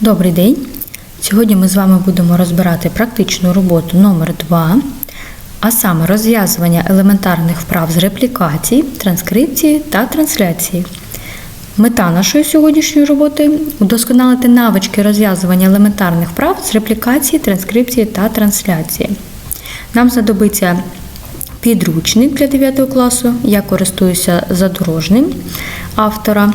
Добрий день! Сьогодні ми з вами будемо розбирати практичну роботу номер 2 а саме розв'язування елементарних вправ з реплікації, транскрипції та трансляції. Мета нашої сьогоднішньої роботи удосконалити навички розв'язування елементарних вправ з реплікації, транскрипції та трансляції. Нам знадобиться підручник для 9 класу. Я користуюся задорожним автора.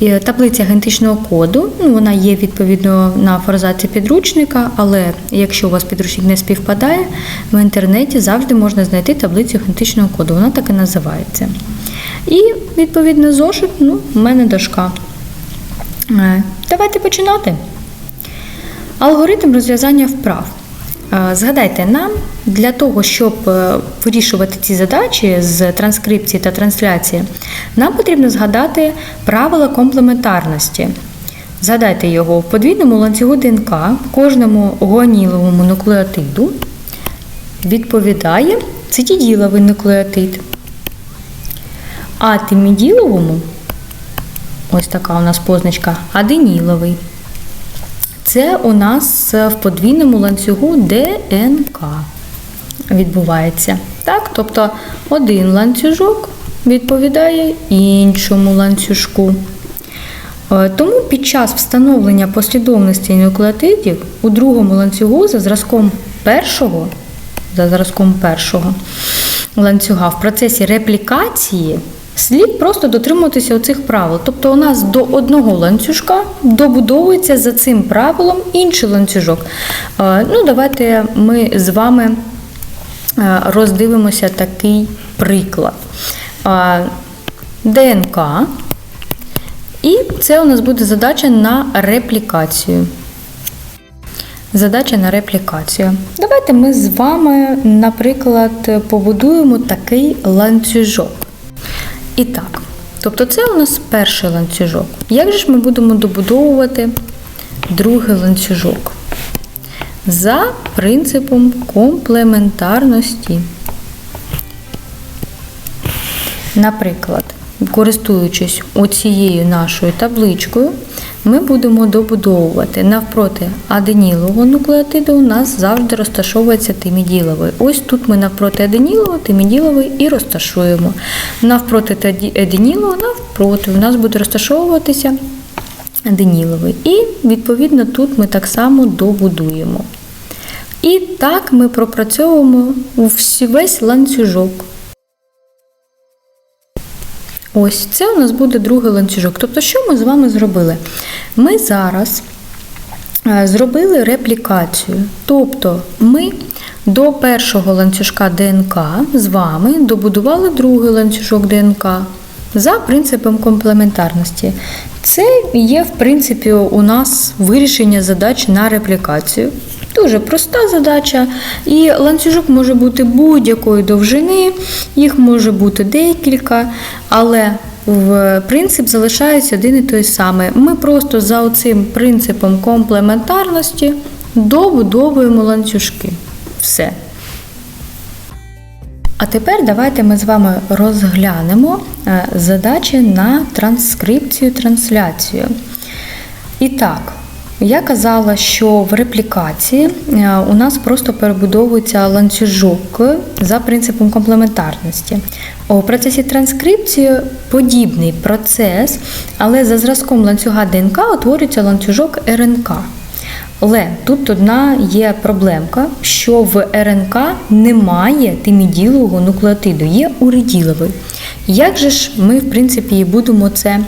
І Таблиця генетичного коду, ну, вона є відповідно на форзаці підручника, але якщо у вас підручник не співпадає, в інтернеті завжди можна знайти таблицю генетичного коду. Вона так і називається. І відповідно зошит, ну, в мене дошка. Е, Давайте починати. Алгоритм розв'язання вправ. Е, Згадайте, нам для того, щоб е, вирішувати ці задачі з транскрипції та трансляції, нам потрібно згадати правила комплементарності. Згадайте його в подвійному ланцюгу ДНК кожному гуаніловому нуклеотиду відповідає цитіділовий нуклеотид. А тиміділовому, ось така у нас позначка, аденіловий. Це у нас в подвійному ланцюгу ДНК відбувається. Так? Тобто один ланцюжок відповідає іншому ланцюжку. Е, Тому під час встановлення послідовності нуклеотидів у другому ланцюгу за зразком першого, за зразком першого ланцюга в процесі реплікації слід просто дотримуватися оцих правил. Тобто у нас до одного ланцюжка добудовується за цим правилом інший ланцюжок. Е, Ну, давайте ми з вами е, роздивимося такий приклад. Е, ДНК. І це у нас буде задача на реплікацію. Задача на реплікацію. Давайте ми з вами, наприклад, побудуємо такий ланцюжок. І так, тобто це у нас перший ланцюжок. Як же ж ми будемо добудовувати другий ланцюжок? За принципом комплементарності. Наприклад, користуючись оцією нашою табличкою, ми будемо добудовувати навпроти аденілового нуклеотиду у нас завжди розташовується тиміділовий. Ось тут ми навпроти аденілового, тиміділовий і розташуємо. Навпроти аденілового, навпроти у нас буде розташовуватися аденіловий. І відповідно тут ми так само добудуємо. І так ми пропрацьовуємо весь ланцюжок. Ось це у нас буде другий ланцюжок. Тобто, що ми з вами зробили? Ми зараз е, зробили реплікацію. Тобто ми до першого ланцюжка ДНК з вами добудували другий ланцюжок ДНК за принципом комплементарності. Це є, в принципі, у нас вирішення задач на реплікацію. Дуже проста задача, і ланцюжок може бути будь-якої довжини, їх може бути декілька, але в принцип залишається один і той самий. Ми просто за цим принципом комплементарності добудовуємо ланцюжки. Все. А тепер давайте ми з вами розглянемо е, задачі на транскрипцію трансляцію. І так, я казала, що в реплікації е, у нас просто перебудовується ланцюжок за принципом комплементарності. У процесі транскрипції подібний процес, але за зразком ланцюга ДНК утворюється ланцюжок РНК. Але тут одна є проблемка, що в РНК немає тиміділового нуклеотиду, є уриділовий. Як же ж ми, в принципі, будемо це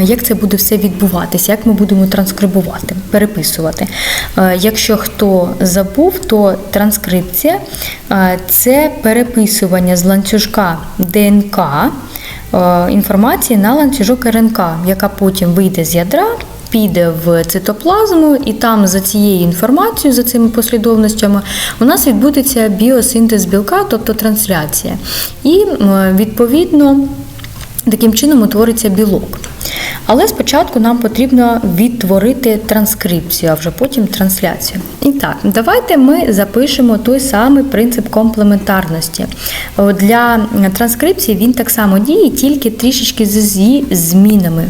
як це буде все відбуватися, як ми будемо транскрибувати, переписувати. Е, Якщо хто забув, то транскрипція е, це переписування з ланцюжка ДНК е, інформації на ланцюжок РНК, яка потім вийде з ядра. Піде в цитоплазму, і там за цією інформацією, за цими послідовностями, у нас відбудеться біосинтез білка, тобто трансляція. І відповідно таким чином утвориться білок. Але спочатку нам потрібно відтворити транскрипцію, а вже потім трансляцію. І так, давайте ми запишемо той самий принцип комплементарності. Для транскрипції він так само діє, тільки трішечки з змінами.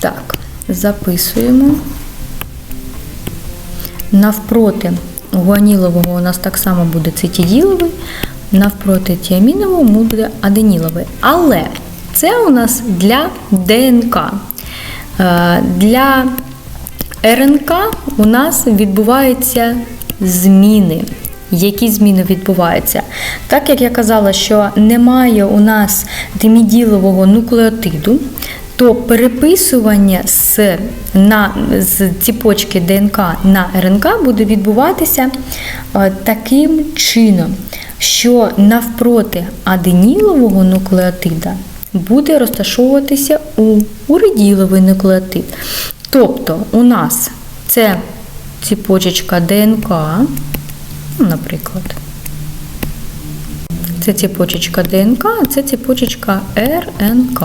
Так, записуємо. Навпроти гуанілового у нас так само буде цитіділовий, навпроти тіамінового буде аденіловий. Але це у нас для ДНК. Е, Для РНК у нас відбуваються зміни. Які зміни відбуваються? Так як я казала, що немає у нас диміділового нуклеотиду, то переписування з, на, з ціпочки ДНК на РНК буде відбуватися е, таким чином, що навпроти аденілового нуклеотида буде розташовуватися у уриділовий нуклеотид. Тобто у нас це ціпочечка ДНК, ну, наприклад. Це ціпочечка ДНК, а це ціпочечка РНК.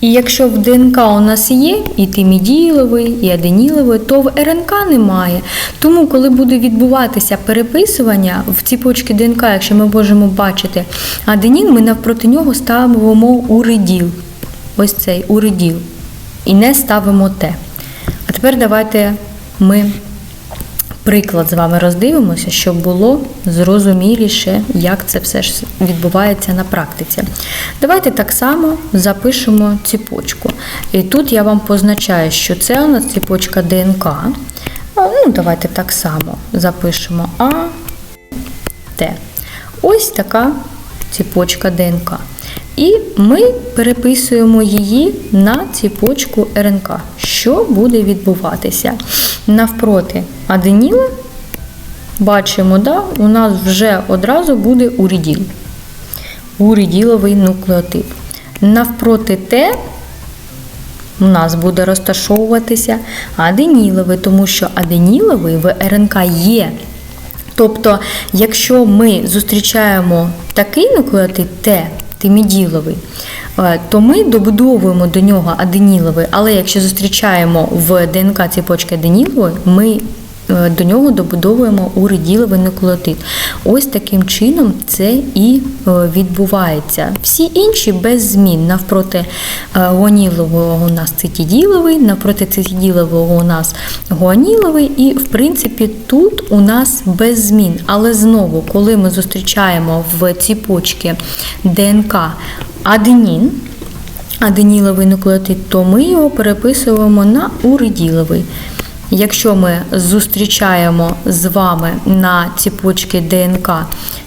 І якщо в ДНК у нас є і тиміділовий, і аденіловий, то в РНК немає. Тому, коли буде відбуватися переписування в ціпочці ДНК, якщо ми можемо бачити аденін, ми навпроти нього ставимо уриділ. Ось цей уриділ. І не ставимо Т. А тепер давайте ми приклад з вами роздивимося, щоб було зрозуміліше, як це все ж відбувається на практиці. Давайте так само запишемо ціпочку. І тут я вам позначаю, що це у нас ціпочка ДНК. Ну, давайте так само запишемо А, Т. Ось така ціпочка ДНК. І ми переписуємо її на ціпочку РНК. Що буде відбуватися? Навпроти аденіла, бачимо, да, у нас вже одразу буде уріділ. Уріділовий нуклеотид. Навпроти Т у нас буде розташовуватися аденіловий, тому що аденіловий в РНК є. Тобто, якщо ми зустрічаємо такий нуклеотид Т, тиміділовий, е, то ми добудовуємо до нього аденіловий, але якщо зустрічаємо в ДНК ціпочки аденілової, ми до нього добудовуємо уриділовий нуклеотид. Ось таким чином це і е, відбувається. Всі інші без змін. Навпроти е, гуанілового у нас цитіділовий, навпроти цитіділового у нас гуаніловий, і в принципі тут у нас без змін. Але знову, коли ми зустрічаємо в ціпочці ДНК аденін, аденіловий нуклеотид, то ми його переписуємо на уриділовий. Якщо ми зустрічаємо з вами на ціпочці ДНК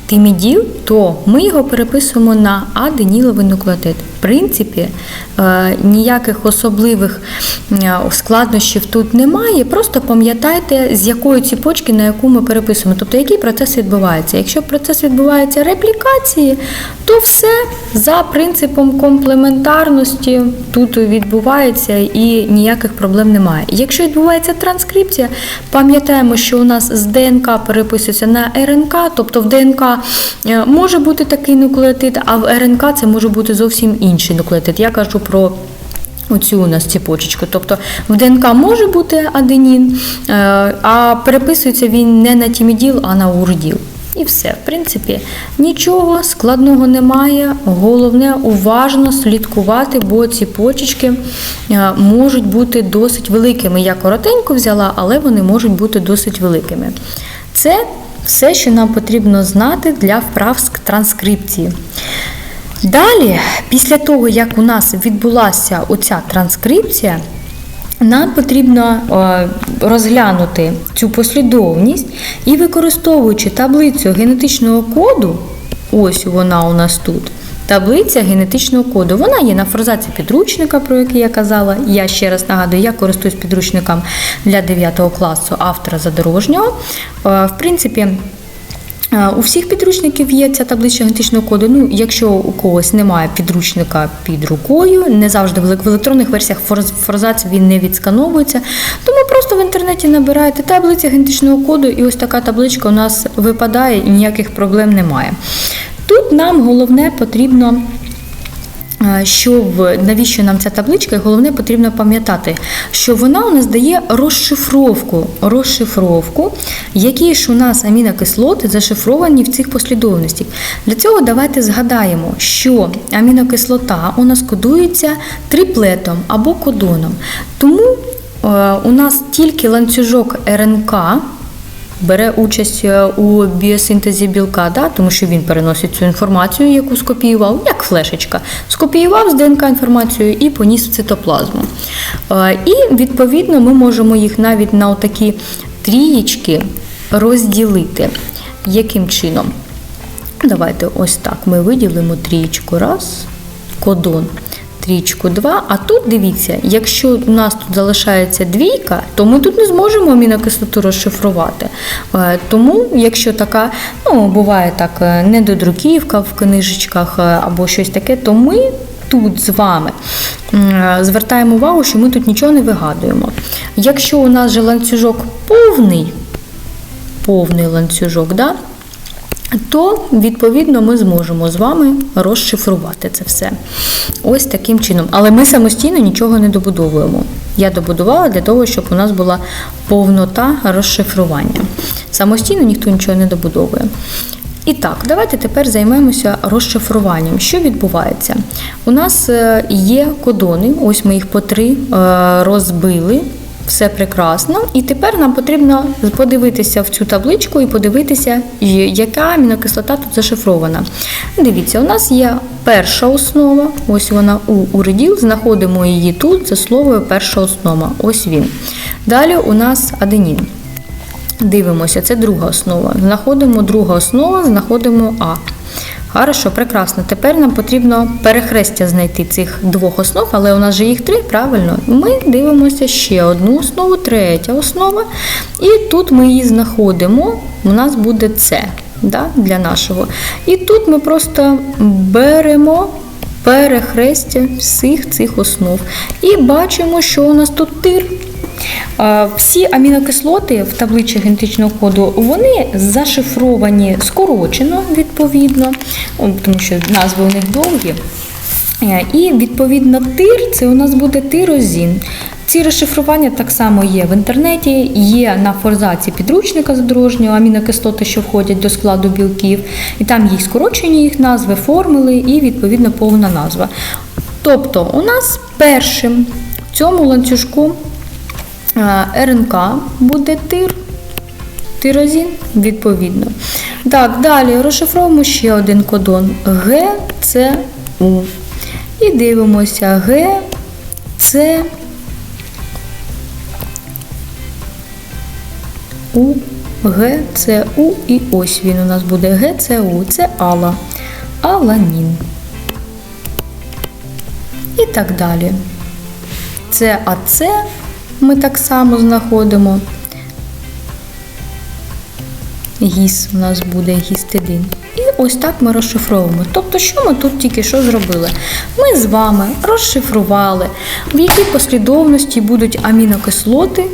тиміділ, то ми його переписуємо на аденіловий нуклеотид. В принципі, е, ніяких особливих е, складнощів тут немає. Просто пам'ятайте, з якої ціпочки на яку ми переписуємо, тобто який процес відбувається. Якщо процес відбувається реплікації, то все за принципом комплементарності тут відбувається і ніяких проблем немає. Якщо відбувається транскрипція, пам'ятаємо, що у нас з ДНК переписується на РНК, тобто в ДНК е, може бути такий нуклеотид, а в РНК це може бути зовсім інший нуклеотид. Я кажу про Оцю у нас ціпочечку. Тобто в ДНК може бути аденін, е, а переписується він не на тіміділ, а на урділ. І все. В принципі, нічого складного немає. Головне уважно слідкувати, бо ці почечки е, можуть бути досить великими. Я коротенько взяла, але вони можуть бути досить великими. Це все, що нам потрібно знати для вправ транскрипції. Далі, після того, як у нас відбулася оця транскрипція, нам потрібно е, розглянути цю послідовність і використовуючи таблицю генетичного коду, ось вона у нас тут. Таблиця генетичного коду. Вона є на форзаці підручника, про який я казала. Я ще раз нагадую, я користуюсь підручником для 9 класу автора задорожнього. Е, В принципі, У всіх підручників є ця таблиця генетичного коду. Ну, якщо у когось немає підручника під рукою, не завжди в електронних версіях форз- форзац він не відскановується. Тому просто в інтернеті набираєте таблиця генетичного коду, і ось така табличка у нас випадає і ніяких проблем немає. Тут нам головне потрібно Що в навіщо нам ця табличка? І головне потрібно пам'ятати, що вона у нас дає розшифровку, розшифровку, які ж у нас амінокислоти зашифровані в цих послідовностях. Для цього давайте згадаємо, що амінокислота у нас кодується триплетом або кодоном. Тому е, у нас тільки ланцюжок РНК бере участь е, у біосинтезі білка, да, тому що він переносить цю інформацію, яку скопіював, як флешечка. Скопіював з ДНК інформацію і поніс в цитоплазму. Е, І відповідно ми можемо їх навіть на отакі трієчки розділити. Яким чином? Давайте ось так. Ми виділимо трієчку раз, кодон. Трічку 2, а тут дивіться, якщо у нас тут залишається двійка, то ми тут не зможемо амінокислоту розшифрувати. Е, Тому, якщо така, ну буває так, е, недодруківка в книжечках е, або щось таке, то ми тут з вами звертаємо увагу, що ми тут нічого не вигадуємо. Якщо у нас же ланцюжок повний, повний ланцюжок, да, то відповідно ми зможемо з вами розшифрувати це все. Ось таким чином. Але ми самостійно нічого не добудовуємо. Я добудувала для того, щоб у нас була повнота розшифрування. Самостійно ніхто нічого не добудовує. І так, давайте тепер займемося розшифруванням. Що відбувається? У нас е, є кодони, ось ми їх по три е, розбили. Все прекрасно. І тепер нам потрібно подивитися в цю табличку і подивитися, яка амінокислота тут зашифрована. Дивіться, у нас є перша основа, ось вона у уриділ, знаходимо її тут за словою перша основа. Ось він. Далі у нас аденін. Дивимося, це друга основа. Знаходимо друга основа, знаходимо А. Хорошо, прекрасно. Тепер нам потрібно перехрестя знайти цих двох основ, але у нас же їх три, правильно? Ми дивимося ще одну основу, третя основа. І тут ми її знаходимо. У нас буде С да, для нашого. І тут ми просто беремо перехрестя всіх цих основ. І бачимо, що у нас тут тир. Е, Всі амінокислоти в табличці генетичного коду вони зашифровані скорочено відповідно, тому що назви у них довгі. Е, І відповідно тир це у нас буде тирозін. Ці розшифрування так само є в інтернеті, є на форзаці підручника задорожнього амінокислоти, що входять до складу білків, і там є скорочені їх назви, формули і відповідно повна назва. Тобто, у нас першим в цьому ланцюжку РНК буде тир, тирозін, відповідно. Так, далі розшифровуємо ще один кодон ГЦУ. І дивимося Г, С, У, Г, С, У і ось він у нас буде Г, С, У. Це Алла. Аланін. І так далі. Це АЦ ми так само знаходимо. Гіс у нас буде гістидин. І ось так ми розшифровуємо. Тобто, що ми тут тільки що зробили? Ми з вами розшифрували, в якій послідовності будуть амінокислоти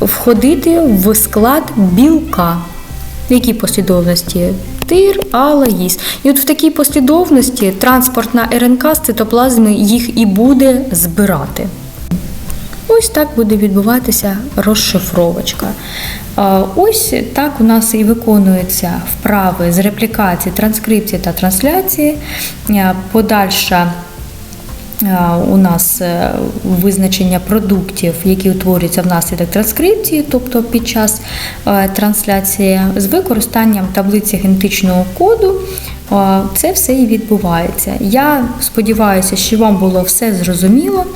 входити в склад білка. В якій послідовності? Тир, ала, гіс. І от в такій послідовності транспортна РНК з цитоплазми їх і буде збирати. Ось так буде відбуватися розшифровочка. Ось так у нас і виконуються вправи з реплікації, транскрипції та трансляції. Подальша у нас е, визначення продуктів, які утворюються внаслідок транскрипції, тобто під час е, трансляції, з використанням таблиці генетичного коду. Це все і відбувається. Я сподіваюся, що вам було все зрозуміло.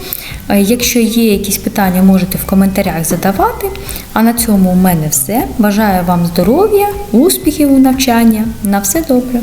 Е, Якщо є якісь питання, можете в коментарях задавати. А на цьому у мене все. Бажаю вам здоров'я, успіхів у навчанні. На все добре!